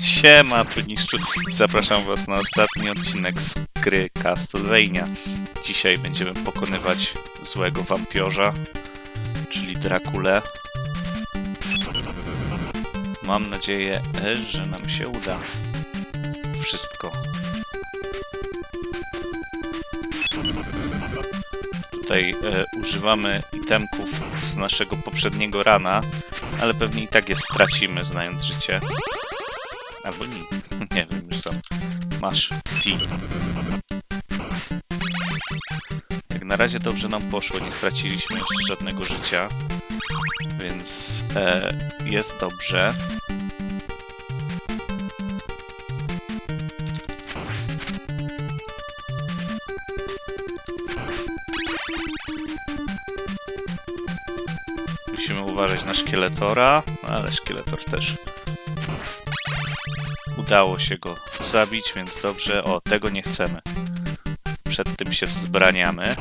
Siema, tu Niszczu. Zapraszam was na ostatni odcinek z gry Castlevania. Dzisiaj będziemy pokonywać złego wampiorza, czyli Drakulę. Mam nadzieję, że nam się uda. Wszystko. Tutaj e, używamy itemków z naszego poprzedniego rana, ale pewnie i tak je stracimy, znając życie. Albo nie. Nie wiem, już sam. Masz. Pi. Jak na razie dobrze nam poszło, nie straciliśmy jeszcze żadnego życia. Więc e, jest dobrze. Musimy uważać na szkieletora, ale szkieletor też udało się go zabić, więc dobrze. O, tego nie chcemy. Przed tym się wzbraniamy.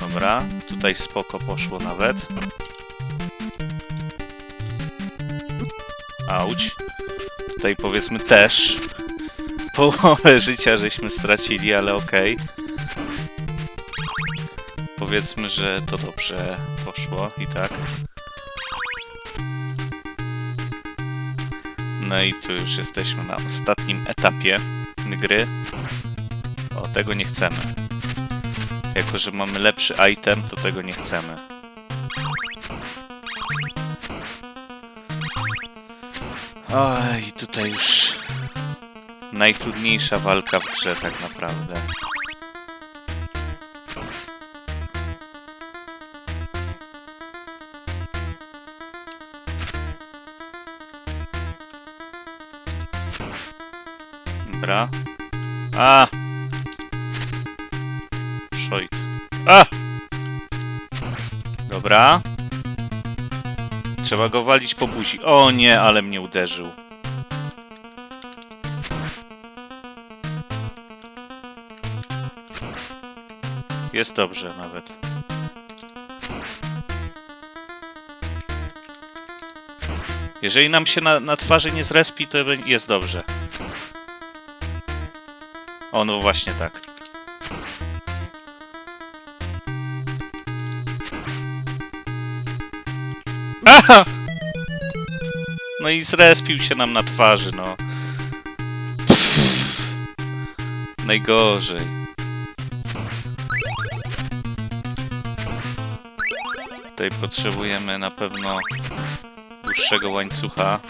Dobra, tutaj spoko poszło nawet. Auć. Tutaj powiedzmy też. Połowę życia żeśmy stracili, ale okej. Powiedzmy, że to dobrze poszło i tak. No i tu już jesteśmy na ostatnim etapie gry. O, tego nie chcemy. Jako, że mamy lepszy item, to tego nie chcemy. Oj, tutaj już najtrudniejsza walka w grze tak naprawdę. Dobra. A! Szoit. A! Dobra. Trzeba go walić po buzi. O nie, ale mnie uderzył. Jest dobrze nawet. Jeżeli nam się na, na twarzy nie zrespi, to jest dobrze. O, no właśnie tak. Aha! No i zrespił się nam na twarzy, no. Najgorzej. Tutaj potrzebujemy na pewno dłuższego łańcucha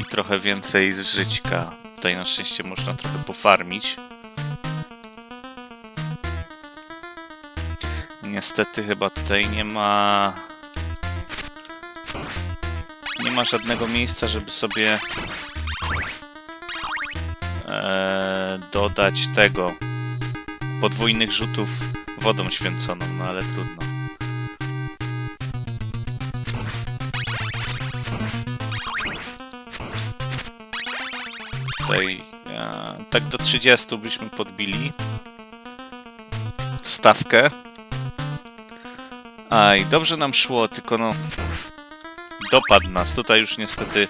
i trochę więcej z żyćka. Tutaj na szczęście można trochę pofarmić. Niestety chyba tutaj nie ma... Nie ma żadnego miejsca, żeby sobie e, dodać tego podwójnych rzutów wodą święconą, no ale trudno. Tutaj e, tak do 30 byśmy podbili stawkę. Aj, dobrze nam szło, tylko no dopadł nas. Tutaj już niestety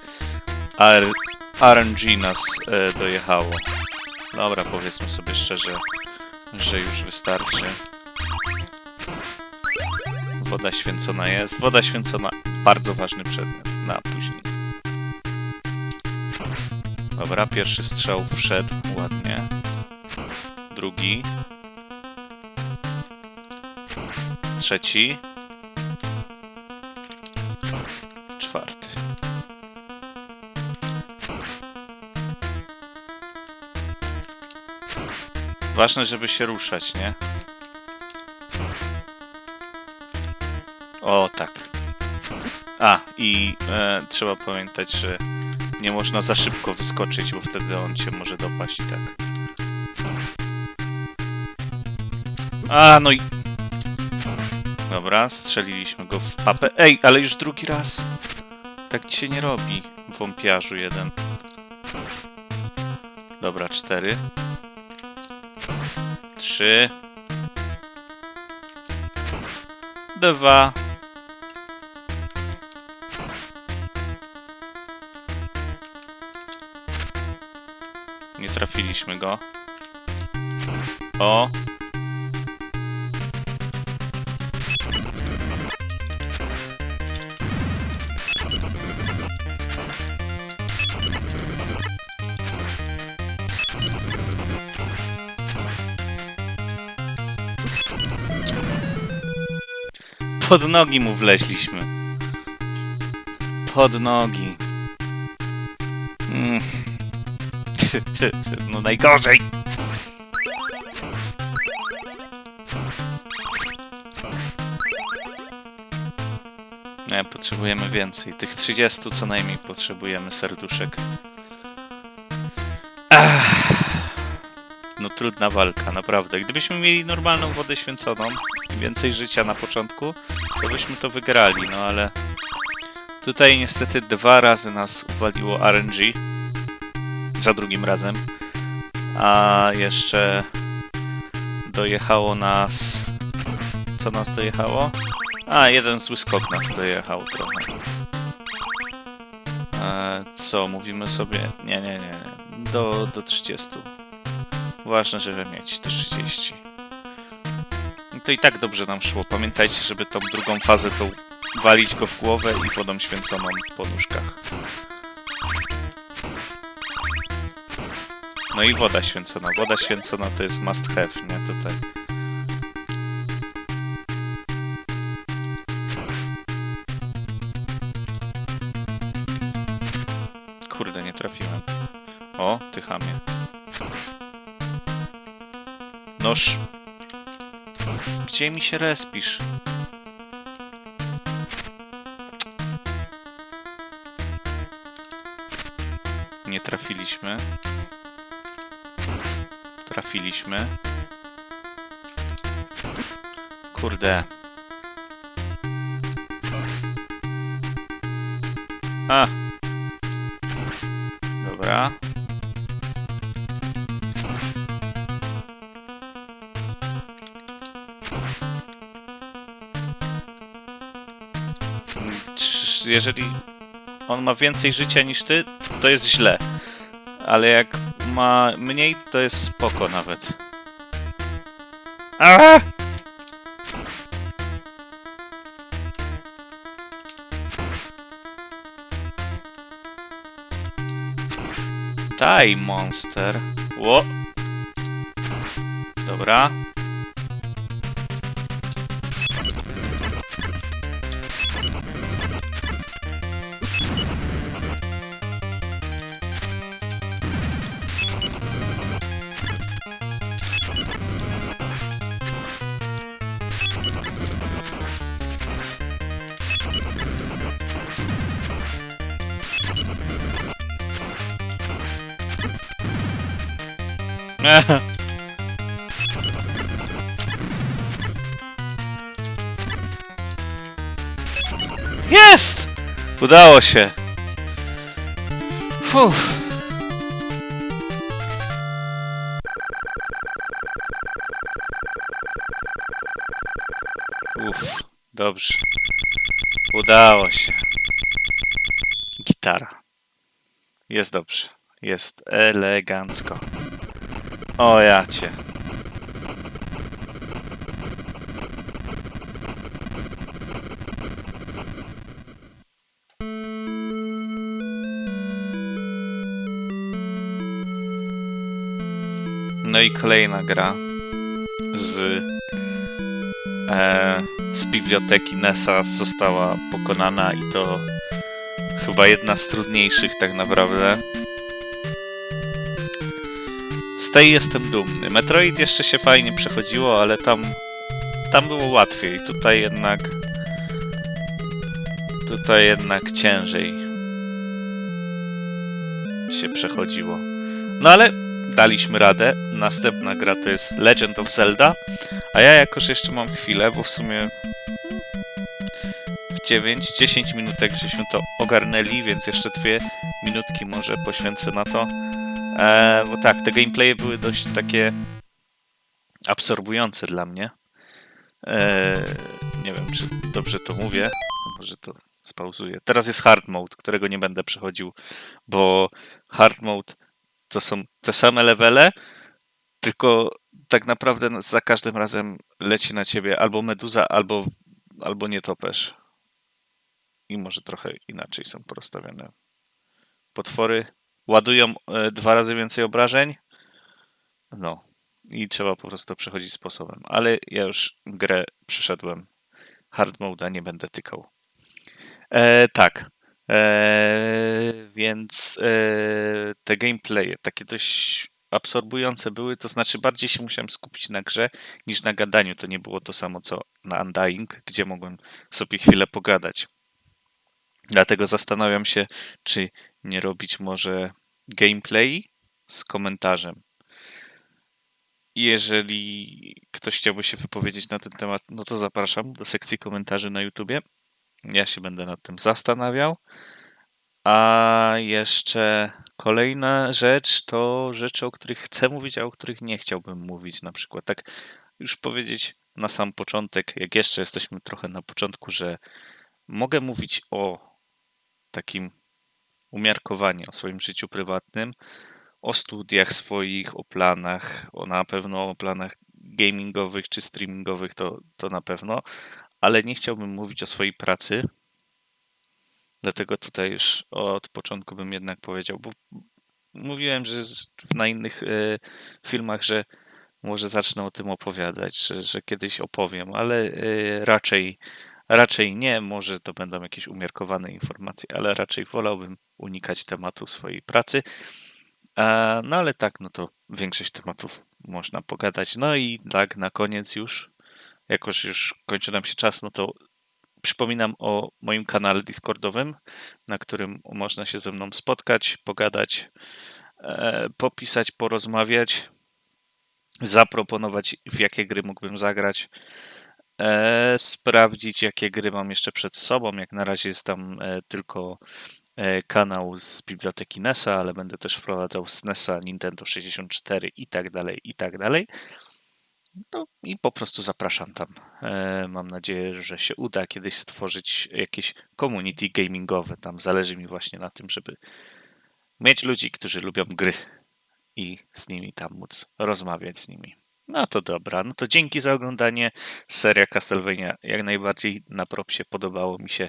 R RNG nas e, dojechało. Dobra, powiedzmy sobie szczerze, że już wystarczy. Woda święcona jest. Woda święcona, bardzo ważny przedmiot na Dobra, pierwszy strzał wszedł ładnie. Drugi. Trzeci. Czwarty. Ważne, żeby się ruszać, nie? O, tak. A, i e, trzeba pamiętać, że nie można za szybko wyskoczyć, bo wtedy on cię może dopaść i tak. A, no i... Dobra, strzeliliśmy go w papę. Ej, ale już drugi raz. Tak ci się nie robi, wąpiarzu jeden. Dobra, cztery. Trzy. dwa. Trafiliśmy go. O. Pod nogi mu wleźliśmy. Pod nogi. No najgorzej. Nie, potrzebujemy więcej. Tych 30 co najmniej potrzebujemy serduszek. Ach. No trudna walka, naprawdę. Gdybyśmy mieli normalną wodę święconą więcej życia na początku, to byśmy to wygrali, no ale tutaj niestety dwa razy nas uwaliło RNG za drugim razem, a jeszcze dojechało nas co nas dojechało? A, jeden zły skok nas dojechał trochę. E, co, mówimy sobie? Nie, nie, nie. Do, do 30. Ważne, żeby mieć te 30. No to i tak dobrze nam szło. Pamiętajcie, żeby tą drugą fazę to walić go w głowę i wodą święconą po nóżkach. No i woda święcona. Woda święcona to jest must have, nie? Tutaj. Kurde, nie trafiłem. O, ty chamie. Noż. Gdzie mi się respisz? Nie trafiliśmy. Trafiliśmy. Kurde. A. Dobra. Jeżeli on ma więcej życia niż ty, to jest źle. Ale jak ma mniej, to jest spoko nawet. A! Daj, monster. Ło. Dobra. Jest! Udało się. Fuh. Uff, dobrze. Udało się. Gitara. Jest dobrze. Jest elegancko. O ja cię. No i kolejna gra z, e, z biblioteki NESA została pokonana i to chyba jedna z trudniejszych tak naprawdę. Z tej jestem dumny. Metroid jeszcze się fajnie przechodziło, ale tam, tam było łatwiej. Tutaj jednak tutaj jednak ciężej się przechodziło. No ale daliśmy radę. Następna gra to jest Legend of Zelda. A ja jakoś jeszcze mam chwilę, bo w sumie w 9-10 minutek żeśmy to ogarnęli, więc jeszcze dwie minutki może poświęcę na to. E, bo tak, te gameplaye były dość takie absorbujące dla mnie. E, Nie wiem, czy dobrze to mówię. Może to spauzuję. Teraz jest hard mode, którego nie będę przechodził, bo hard mode to są te same levele, tylko tak naprawdę za każdym razem leci na ciebie albo meduza, albo, albo nietoperz. I może trochę inaczej są porozstawione. Potwory ładują e, dwa razy więcej obrażeń. No. I trzeba po prostu przechodzić sposobem. Ale ja już grę przeszedłem. Hard mode'a nie będę tykał. E, tak. E, więc e, te gameplaye takie dość absorbujące były, to znaczy bardziej się musiałem skupić na grze niż na gadaniu. To nie było to samo co na Undying, gdzie mogłem sobie chwilę pogadać. Dlatego zastanawiam się, czy nie robić może gameplay z komentarzem. Jeżeli ktoś chciałby się wypowiedzieć na ten temat, no to zapraszam do sekcji komentarzy na YouTubie. Ja się będę nad tym zastanawiał. A jeszcze kolejna rzecz to rzeczy, o których chcę mówić, a o których nie chciałbym mówić. Na przykład tak już powiedzieć na sam początek, jak jeszcze jesteśmy trochę na początku, że mogę mówić o takim umiarkowaniu, o swoim życiu prywatnym, o studiach swoich, o planach, o na pewno o planach gamingowych czy streamingowych, to, to na pewno, ale nie chciałbym mówić o swojej pracy. Dlatego tutaj już od początku bym jednak powiedział, bo mówiłem, że na innych e, filmach, że może zacznę o tym opowiadać, że, że kiedyś opowiem, ale e, raczej, raczej nie. Może to będą jakieś umiarkowane informacje, ale raczej wolałbym unikać tematu swojej pracy. E, No ale tak, no to większość tematów można pogadać. No i tak na koniec już, jakoś już kończy nam się czas, no to przypominam o moim kanale Discordowym, na którym można się ze mną spotkać, pogadać, e, popisać, porozmawiać, zaproponować w jakie gry mógłbym zagrać, e, sprawdzić jakie gry mam jeszcze przed sobą. Jak na razie jest tam tylko kanał z biblioteki NESa, ale będę też wprowadzał z NESa, Nintendo 64 i tak dalej, i tak dalej. No i po prostu zapraszam tam. E, Mam nadzieję, że się uda kiedyś stworzyć jakieś community gamingowe. Tam zależy mi właśnie na tym, żeby mieć ludzi, którzy lubią gry i z nimi tam móc rozmawiać z nimi. No to dobra, no to dzięki za oglądanie. Seria Castlevania jak najbardziej na propsie podobało mi się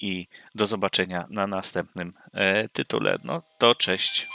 i do zobaczenia na następnym e, tytule. No to cześć.